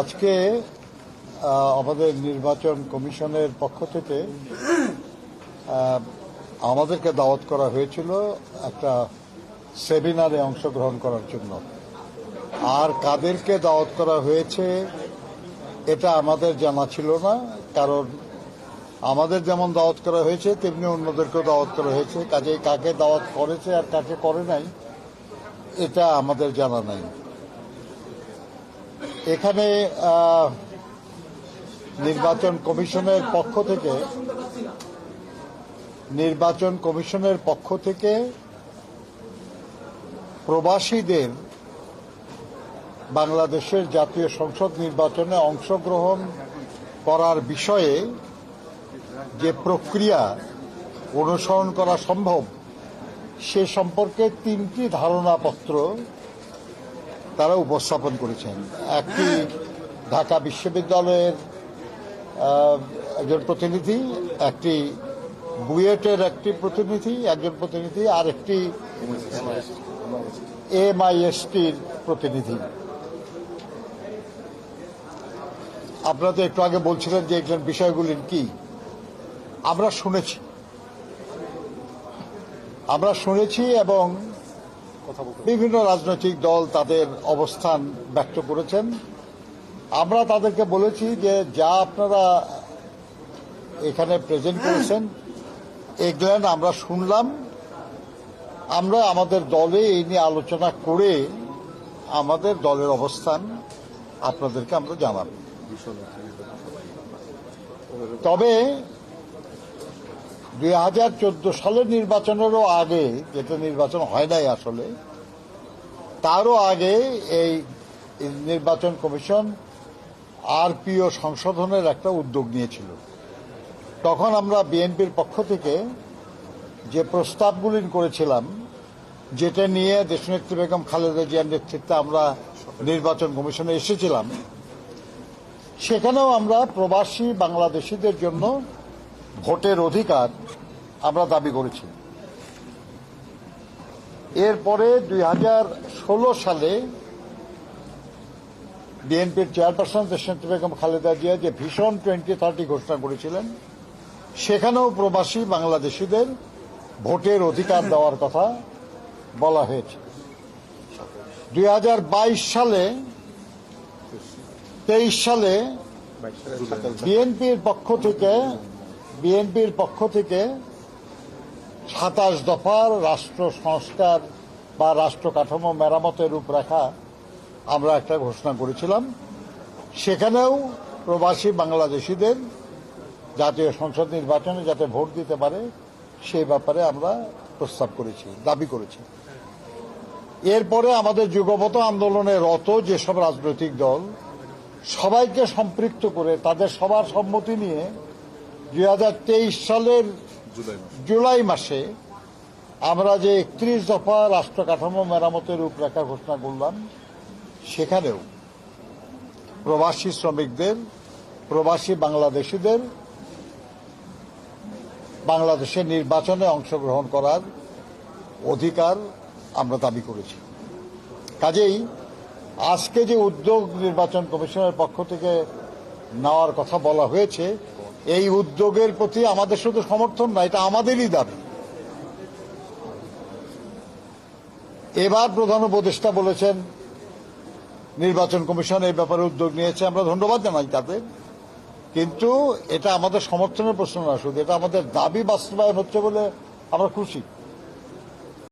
আজকে আমাদের নির্বাচন কমিশনের পক্ষ থেকে আমাদেরকে দাওয়াত করা হয়েছিল একটা সেমিনারে অংশগ্রহণ করার জন্য। আর কাদেরকে দাওয়াত করা হয়েছে, এটা আমাদের জানা ছিল না, কারণ আমাদের যেমন দাওয়াত করা হয়েছে, তেমনি অন্যদেরকেও দাওয়াত করা হয়েছে। কাজেই কাকে দাওয়াত করেছে আর কাকে করে নাই, এটা আমাদের জানা নাই। এখানে নির্বাচন কমিশনের পক্ষ থেকে, নির্বাচন কমিশনের পক্ষ থেকে প্রবাসীদের বাংলাদেশের জাতীয় সংসদ নির্বাচনে অংশগ্রহণ করার বিষয়ে যে প্রক্রিয়া অনুসরণ করা সম্ভব, সে সম্পর্কে তিনটি ধারণাপত্র তারা উপস্থাপন করেছেন। একটি ঢাকা বিশ্ববিদ্যালয়ের একজন প্রতিনিধি, একটি বুয়েটের একটি প্রতিনিধি, একজন প্রতিনিধি আর একটি এমআইএসটির প্রতিনিধি। আপনারা তো একটু আগে বলছিলেন যে একজন বিষয়গুলির কি? আমরা শুনেছি। আমরা শুনেছি এবং বিভিন্ন রাজনৈতিক দল তাদের অবস্থান ব্যক্ত করেছেন। আমরা তাদেরকে বলেছি যে যা আপনারা এখানে প্রেজেন্ট করেছেন এগুলেন আমরা শুনলাম। আমরা আমাদের দলে এই নিয়ে আলোচনা করে আমাদের দলের অবস্থান আপনাদেরকে আমরা জানাব। তবে দুই হাজার চোদ্দ সালের নির্বাচনেরও আগে যেটা নির্বাচন হয় নাই আসলে, তারও আগে এই নির্বাচন কমিশন আরপিও সংশোধনের একটা উদ্যোগ নিয়েছিল। তখন আমরা বিএনপির পক্ষ থেকে যে প্রস্তাবগুলি করেছিলাম, যেটা নিয়ে দেশনেত্রী বেগম খালেদা জিয়ার নেতৃত্বে আমরা নির্বাচন কমিশনে এসেছিলাম, সেখানেও আমরা প্রবাসী বাংলাদেশিদের জন্য ভোটের অধিকার আমরা দাবি করেছি। এরপরে দুই হাজার ষোলো সালে বিএনপির চেয়ারপারসন দেশনেত্রী বেগম খালেদা জিয়া যে ভীষণ টোয়েন্টি থার্টি ঘোষণা করেছিলেন সেখানেও প্রবাসী বাংলাদেশিদের ভোটের অধিকার দেওয়ার কথা বলা হয়েছে। দুই হাজার বাইশ সালে তেইশ সালে বিএনপির পক্ষ থেকে বিএনপির পক্ষ থেকে সাতাশ দফার রাষ্ট্র সংস্কার বা রাষ্ট্র কাঠামো মেরামতের রূপরেখা আমরা একটা ঘোষণা করেছিলাম। সেখানেও প্রবাসী বাংলাদেশিদের জাতীয় সংসদ নির্বাচনে যাতে ভোট দিতে পারে সেই ব্যাপারে আমরা প্রস্তাব করেছি, দাবি করেছি। এরপরে আমাদের যুগপত আন্দোলনে রত যেসব রাজনৈতিক দল, সবাইকে সম্পৃক্ত করে তাদের সবার সম্মতি নিয়ে দুই হাজার তেইশ সালের জুলাই মাসে। আমরা যে একত্রিশ দফা রাষ্ট্র কাঠামো মেরামতের রূপরেখা ঘোষণা করলাম সেখানেও প্রবাসী শ্রমিকদের প্রবাসী বাংলাদেশিদের বাংলাদেশের নির্বাচনে অংশগ্রহণ করার অধিকার আমরা দাবি করেছি। কাজেই আজকে যে উদ্যোগ নির্বাচন কমিশনের পক্ষ থেকে নেওয়ার কথা বলা হয়েছে এই উদ্যোগের প্রতি আমাদের শুধু সমর্থন না, এটা আমাদেরই দাবি। এবার প্রধান উপদেষ্টা বলেছেন, নির্বাচন কমিশন এই ব্যাপারে উদ্যোগ নিয়েছে, আমরা ধন্যবাদ জানাই তাদের। কিন্তু এটা আমাদের সমর্থনের প্রশ্ন না, শুধু এটা আমাদের দাবি বাস্তবায়ন হচ্ছে বলে আমরা খুশি।